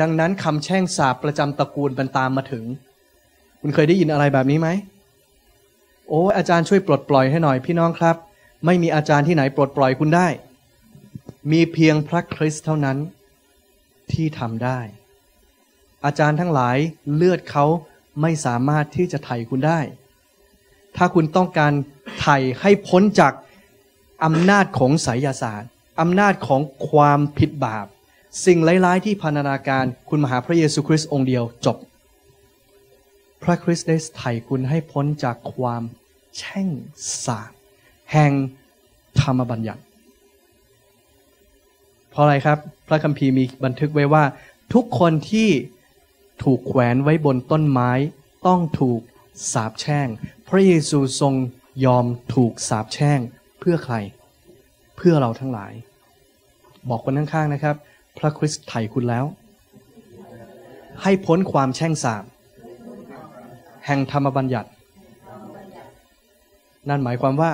ดังนั้นคำแช่งสาปประจำตระกูลมันตามมาถึง คุณเคยได้ยินอะไรแบบนี้ไหม โอ้อาจารย์ช่วยปลดปล่อยให้หน่อยพี่น้องครับ ไม่มีอาจารย์ที่ไหนปลดปล่อยคุณได้ มีเพียงพระคริสต์เท่านั้นที่ทำได้ อาจารย์ทั้งหลายเลือดเขาไม่สามารถที่จะไถ่คุณได้ ถ้าคุณต้องการไถ่ให้พ้นจากอำนาจของไสยศาสตร์อำนาจของความผิดบาป สิ่งร้ายๆที่พันนาการคุณมาหาพระเยซูคริสต์องค์เดียวจบ พระคริสต์ได้ไถ่คุณให้พ้นจากความแช่งสาปแห่งธรรมบัญญัติ เพราะอะไรครับ พระคัมภีร์มีบันทึกไว้ว่า ทุกคนที่ถูกแขวนไว้บนต้นไม้ต้องถูกสาปแช่ง พระเยซูทรงยอมถูกสาปแช่งเพื่อใคร เพื่อเราทั้งหลาย บอกคนข้างๆนะครับ ระคริสต์ไถ่คุณแล้ว ให้พ้นความแช่งสาปแห่งธรรมบัญญัติ นั่นหมายความว่า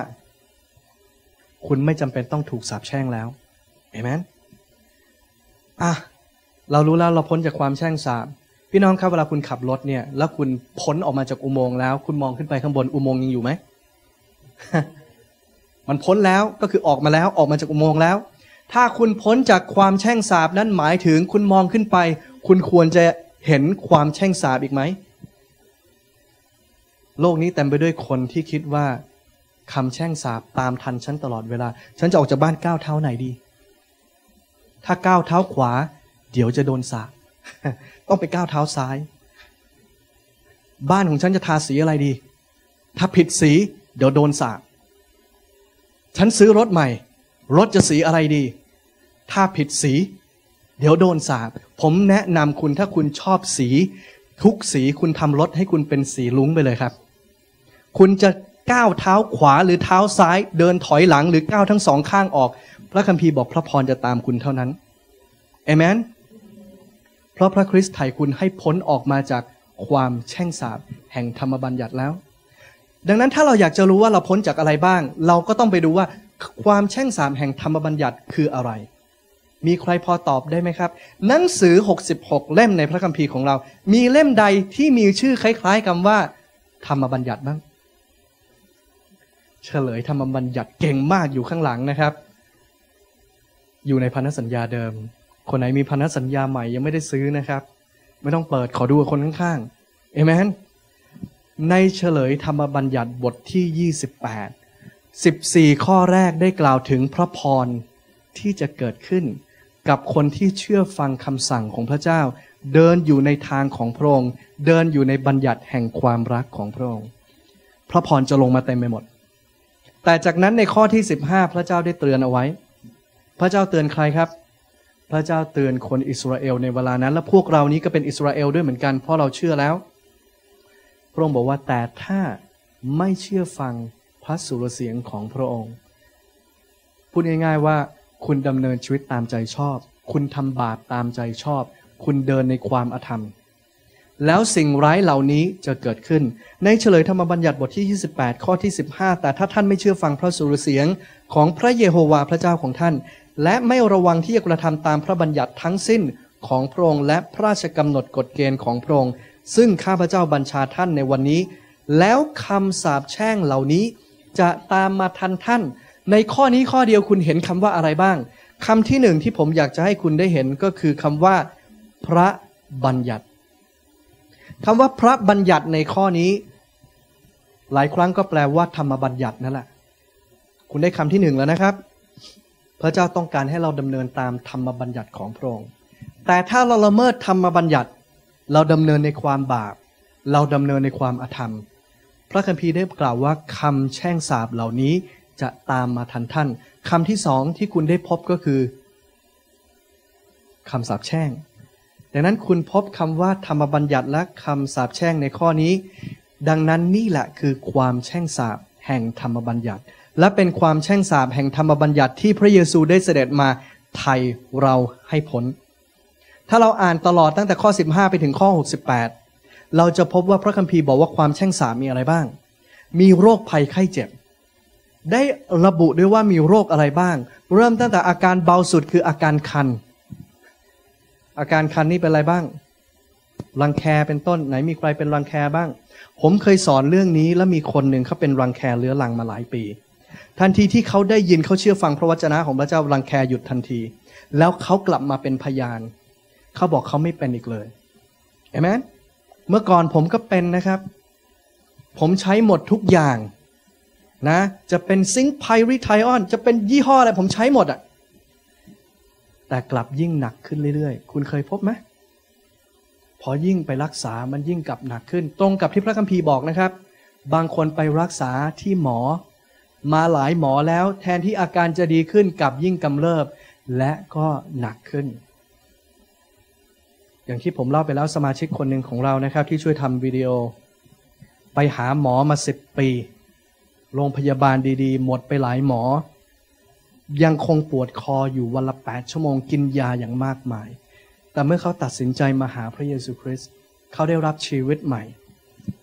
คุณไม่จำเป็นต้องถูกสาปแช่งแล้วเห็นไหมอะเรารู้แล้วเราพ้นจากความแช่งสาปพี่น้องครับเวลาคุณขับรถเนี่ย แล้วคุณพ้นออกมาจากอุโมงค์แล้ว คุณมองขึ้นไปข้างบนอุโมงค์ยังอยู่ไหมมันพ้นแล้วก็คือออกมาแล้วออกมาจากอุโมงค์แล้ว ถ้าคุณพ้นจากความแช่งสาบนั้นหมายถึงคุณมองขึ้นไป คุณควรจะเห็นความแช่งสาบอีกไหม โลกนี้เต็มไปด้วยคนที่คิดว่าคำแช่งสาบตามทันฉันตลอดเวลา ฉันจะออกจากบ้านก้าวเท้าไหนดี ถ้าก้าวเท้าขวา เดี๋ยวจะโดนสาบต้องไปก้าวเท้าซ้าย บ้านของฉันจะทาสีอะไรดี ถ้าผิดสีเดี๋ยวโดนสาบฉันซื้อรถใหม่ รถจะสีอะไรดี ถ้าผิดสี เดี๋ยวโดนสาบ ผมแนะนำคุณถ้าคุณชอบสี ทุกสีคุณทำรถให้คุณเป็นสีลุ้งไปเลยครับ คุณจะก้าวเท้าขวาหรือเท้าซ้าย เดินถอยหลังหรือก้าวทั้งสองข้างออก พระคัมภีร์บอกพระพรจะตามคุณเท่านั้นเอเมนเพราะพระคริสต์ไถ่คุณให้พ้นออกมาจากความแช่งสาบแห่งธรรมบัญญัติแล้ว ดังนั้นถ้าเราอยากจะรู้ว่าเราพ้นจากอะไรบ้าง เราก็ต้องไปดูว่าความแช่งสาบแห่งธรรมบัญญัติคืออะไร มีใครพอตอบได้ไหมครับ หนังสือ 66 เล่มในพระคัมภีร์ของเรา มีเล่มใดที่มีชื่อคล้ายๆคำว่า ธรรมบัญญัติบ้าง เฉลยธรรมบัญญัติเก่งมากอยู่ข้างหลังนะครับ อยู่ในพันธสัญญาเดิม คนไหนมีพันธสัญญาใหม่ยังไม่ได้ซื้อนะครับ ไม่ต้องเปิดขอดูคนข้างๆเอเมนในเฉลยธรรมบัญญัติบทที่ 28 14 ข้อแรกได้กล่าวถึงพระพรที่จะเกิดขึ้น กับคนที่เชื่อฟังคำสั่งของพระเจ้า เดินอยู่ในทางของพระองค์ เดินอยู่ในบัญญัติแห่งความรักของพระองค์ พระพรจะลงมาเต็มไปหมด แต่จากนั้นในข้อที่ 15 พระเจ้าได้เตือนเอาไว้ พระเจ้าเตือนใครครับ พระเจ้าเตือนคนอิสราเอลในเวลานั้น และพวกเรานี้ก็เป็นอิสราเอลด้วยเหมือนกัน เพราะเราเชื่อแล้ว พระองค์บอกว่าแต่ถ้าไม่เชื่อฟังพระสุรเสียงของพระองค์ พูดง่ายๆว่า คุณดำเนินชีวิตตามใจชอบ คุณทำบาปตามใจชอบ คุณเดินในความอธรรม แล้วสิ่งร้ายเหล่านี้จะเกิดขึ้น ในเฉลยธรรมบัญญัติบทที่ 28 ข้อที่ 15 แต่ถ้าท่านไม่เชื่อฟังพระสุรเสียงของพระเยโฮวาห์พระเจ้าของท่าน และไม่ระวังที่จะกระทำตามพระบัญญัติทั้งสิ้นของพระองค์และพระราชกำหนดกฎเกณฑ์ของพระองค์ซึ่งข้าพเจ้าบัญชาท่านในวันนี้ แล้วคำสาปแช่งเหล่านี้จะตามมาทันท่าน ในข้อนี้ข้อเดียวคุณเห็นคำว่าอะไรบ้างคำที่หนึ่งที่ผมอยากจะให้คุณได้เห็นก็คือคำว่า พระบัญญัติคำว่าพระบัญญัติในข้อนี้ หลายครั้งก็แปลว่าธรรมบัญญัตินั่นแหละ คุณได้คำที่หนึ่งแล้วนะครับ พระเจ้าต้องการให้เราดำเนินตามธรรมบัญญัติของพระองค์แต่ถ้าเราละเมิดธรรมบัญญัติ เราดำเนินในความบาป เราดำเนินในความอาธรรม พระคัมภีร์ได้กล่าวว่าคำแช่งสาบเหล่านี้ จะตามมาทันท่านคำที่สองที่คุณได้พบก็คือคำสาปแช่ง ดังนั้นคุณพบคำว่าธรรมบัญญัติและคำสาปแช่งในข้อนี้ ดังนั้นนี่แหละคือความแช่งสาบแห่งธรรมบัญญัติ และเป็นความแช่งสาบแห่งธรรมบัญญัติที่พระเยซูได้เสด็จมาไถ่เราให้พ้นถ้าเราอ่านตลอดตั้งแต่ข้อ 15 ไปถึงข้อ 68 เราจะพบว่าพระคัมภีร์บอกว่าความแช่งสาบมีอะไรบ้าง มีโรคภัยไข้เจ็บ ได้ระบุด้วยว่ามีโรคอะไรบ้าง เริ่มตั้งแต่อาการเบาสุดคืออาการคัน อาการคันนี่เป็นอะไรบ้าง รังแคเป็นต้นไหนมีใครเป็นรังแคบ้าง ผมเคยสอนเรื่องนี้แล้วมีคนหนึ่งเขาเป็นรังแคเรื้อรังมาหลายปี ทันทีที่เขาได้ยินเขาเชื่อฟังพระวจนะของพระเจ้ารังแคหยุดทันที แล้วเขากลับมาเป็นพยาน เขาบอกเขาไม่เป็นอีกเลยเห็นไหมเมื่อก่อนผมก็เป็นนะครับ ผมใช้หมดทุกอย่าง นะจะเป็นซิงค์ไพริไทออนจะเป็นยี่ห้ออะไรผมใช้หมดอะแต่กลับยิ่งหนักขึ้นเรื่อยๆ คุณเคยพบไหมพอยิ่งไปรักษามันยิ่งกลับหนักขึ้น ตรงกับที่พระคัมภีร์บอกนะครับ บางคนไปรักษาที่หมอ มาหลายหมอแล้วแทนที่อาการจะดีขึ้นกลับยิ่งกำเริบ และก็หนักขึ้น อย่างที่ผมเล่าไปแล้วสมาชิกคนหนึ่งของเรานะครับ ที่ช่วยทำวิดีโอ ไปหาหมอมาสิบปี โรงพยาบาลดีๆ หมดไปหลายหมอ ยังคงปวดคออยู่วันละแปดชั่วโมงกินยาอย่างมากมาย แต่เมื่อเขาตัดสินใจมาหาพระเยซูคริสต์เขาได้รับชีวิตใหม่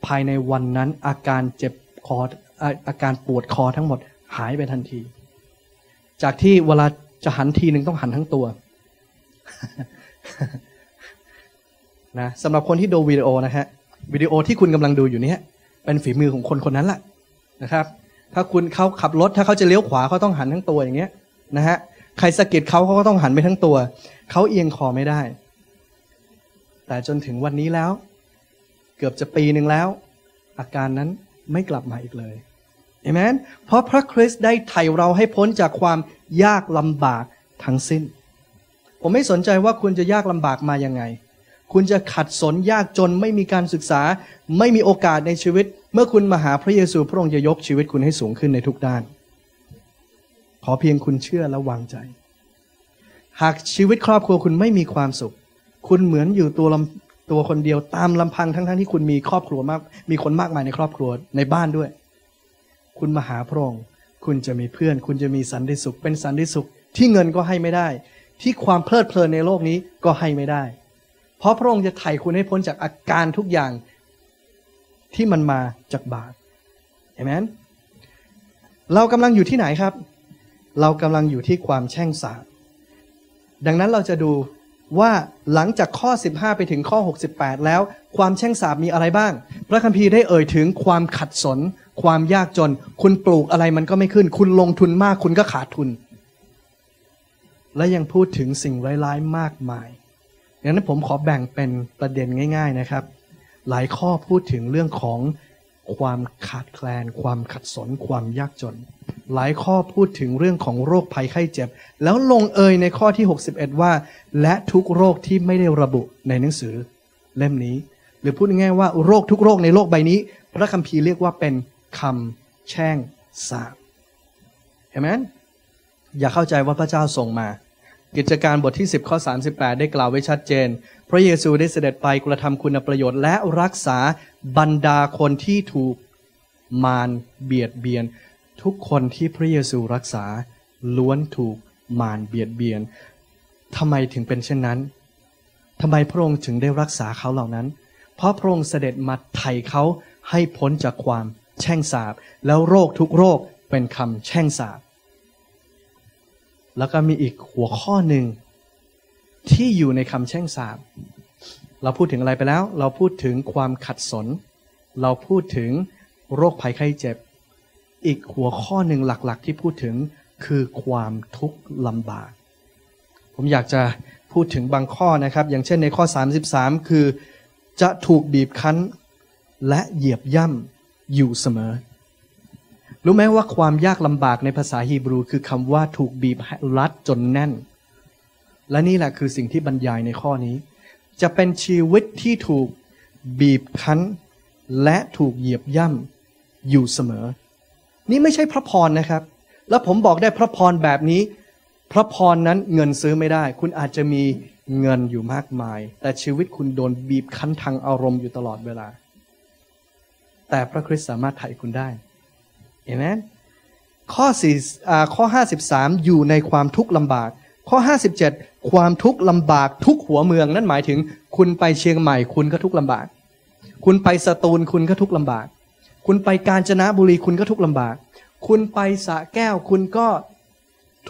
ภายในวันนั้นอาการเจ็บคออาการปวดคอทั้งหมดหายไปทันที จากที่เวลาจะหันทีหนึ่งต้องหันทั้งตัวนะสำหรับคนที่ดูวิดีโอนะฮะวิดีโอที่คุณกำลังดูอยู่นี้เป็นฝีมือของคนคนนั้นแหละ นะครับ ถ้าคุณเขาขับรถถ้าเขาจะเลี้ยวขวาเขาต้องหันทั้งตัวอย่างเงี้ยนะฮะใครสะกิดเขาเขาก็ต้องหันไปทั้งตัว เขาเอียงคอไม่ได้ แต่จนถึงวันนี้แล้ว เกือบจะปีหนึ่งแล้ว อาการนั้นไม่กลับมาอีกเลยเอเมนเพราะพระคริสต์ได้ไถ่เราให้พ้นจากความยากลำบากทั้งสิ้น ผมไม่สนใจว่าคุณจะยากลำบากมายังไง คุณจะขัดสนยากจนไม่มีการศึกษา ไม่มีโอกาสในชีวิต เมื่อคุณมาหาพระเยซูพระองค์จะยกชีวิตคุณให้สูงขึ้นในทุกด้าน ขอเพียงคุณเชื่อและวางใจ หากชีวิตครอบครัวคุณไม่มีความสุข คุณเหมือนอยู่ตัวลำตัวคนเดียวตามลำพังทั้งๆทที่คุณมีครอบครัวมาก มีคนมากมายในครอบครัวในบ้านด้วย คุณมาหาพระองค์คุณจะมีเพื่อน คุณจะมีสันติสุข เป็นสันติสุข ที่เงินก็ให้ไม่ได้ ที่ความเพลิดเพลินในโลกนี้ก็ให้ไม่ได้ เพราะพระองค์จะไถ่คุณให้พ้นจากอาการทุกอย่าง ที่มันมาจากบาปเห็นไหมเรากำลังอยู่ที่ไหนครับ เรากำลังอยู่ที่ความแช่งสาบดังนั้นเราจะดูว่าหลังจากข้อ 15 ไปถึงข้อ 68 แล้ว ความแช่งสาบมีอะไรบ้าง พระคัมภีร์ได้เอ่ยถึงความขัดสน ความยากจน คุณปลูกอะไรมันก็ไม่ขึ้น คุณลงทุนมากคุณก็ขาดทุน และยังพูดถึงสิ่งร้ายๆมากมายดังนั้นผมขอแบ่งเป็นประเด็นง่าย ๆนะครับ หลายข้อพูดถึงเรื่องของความขาดแคลน ความขัดสน ความยากจน หลายข้อพูดถึงเรื่องของโรคภัยไข้เจ็บ แล้วลงเอยในข้อที่ 61 ว่า และทุกโรคที่ไม่ได้ระบุในหนังสือเล่มนี้ หรือพูดง่ายๆว่าโรคทุกโรคในโลกใบนี้ พระคัมภีร์เรียกว่าเป็นคำแช่งสาบเห็นไหมอย่าเข้าใจว่าพระเจ้าส่งมา กิจการบทที่ 10 ข้อ 38 ได้กล่าวไว้ชัดเจน พระเยซูได้เสด็จไปกระทำคุณประโยชน์ และรักษาบรรดาคนที่ถูกมารเบียดเบียน ทุกคนที่พระเยซูรักษาล้วนถูกมารเบียดเบียนทำไมถึงเป็นเช่นนั้นทำไมพระองค์ถึงได้รักษาเขาเหล่านั้น เพราะพระองค์เสด็จมาไถ่เขาให้พ้นจากความแช่งสาบ แล้วโรคทุกโรคเป็นคำแช่งสาบ แล้วก็มีอีกหัวข้อหนึ่งที่อยู่ในคำแช่งสาบ เราพูดถึงอะไรไปแล้ว เราพูดถึงความขัดสน เราพูดถึงโรคภัยไข้เจ็บ อีกหัวข้อหนึ่งหลักๆ ที่พูดถึงคือความทุกข์ลำบาก ผมอยากจะพูดถึงบางข้อนะครับ อย่างเช่นในข้อ 33 คือจะถูกบีบคั้น และเหยียบย่ำอยู่เสมอ รู้ไหมว่าความยากลำบากในภาษาฮีบรูคือคำว่าถูกบีบรัดจนแน่น และนี่แหละคือสิ่งที่บรรยายในข้อนี้ จะเป็นชีวิตที่ถูกบีบคั้น และถูกเหยียบย่ำอยู่เสมอ นี่ไม่ใช่พระพรนะครับ แล้วผมบอกได้พระพรแบบนี้ พระพรนั้นเงินซื้อไม่ได้ คุณอาจจะมีเงินอยู่มากมาย แต่ชีวิตคุณโดนบีบคั้นทางอารมณ์อยู่ตลอดเวลา แต่พระคริสต์สามารถไถ่คุณได้ เห็นไหมข้อสี่ข้อ53อยู่ในความทุกข์ลำบาก ข้อ57ความทุกข์ลำบากทุกหัวเมือง นั่นหมายถึง คุณไปเชียงใหม่คุณก็ทุกข์ลำบาก คุณไปสตูลคุณก็ทุกข์ลำบาก คุณไปกาญจนบุรีคุณก็ทุกข์ลำบาก คุณไปสะแก้วคุณก็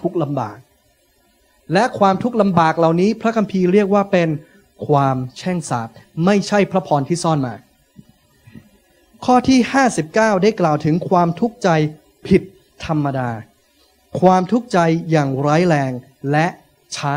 ทุกข์ลำบาก และความทุกข์ลำบากเหล่านี้ พระคัมภีร์เรียกว่าเป็นความแช่งสาบไม่ใช่พระพรที่ซ่อนมา ข้อที่ 59 ได้กล่าวถึงความทุกข์ใจผิดธรรมดา ความทุกข์ใจอย่างร้ายแรงและช้า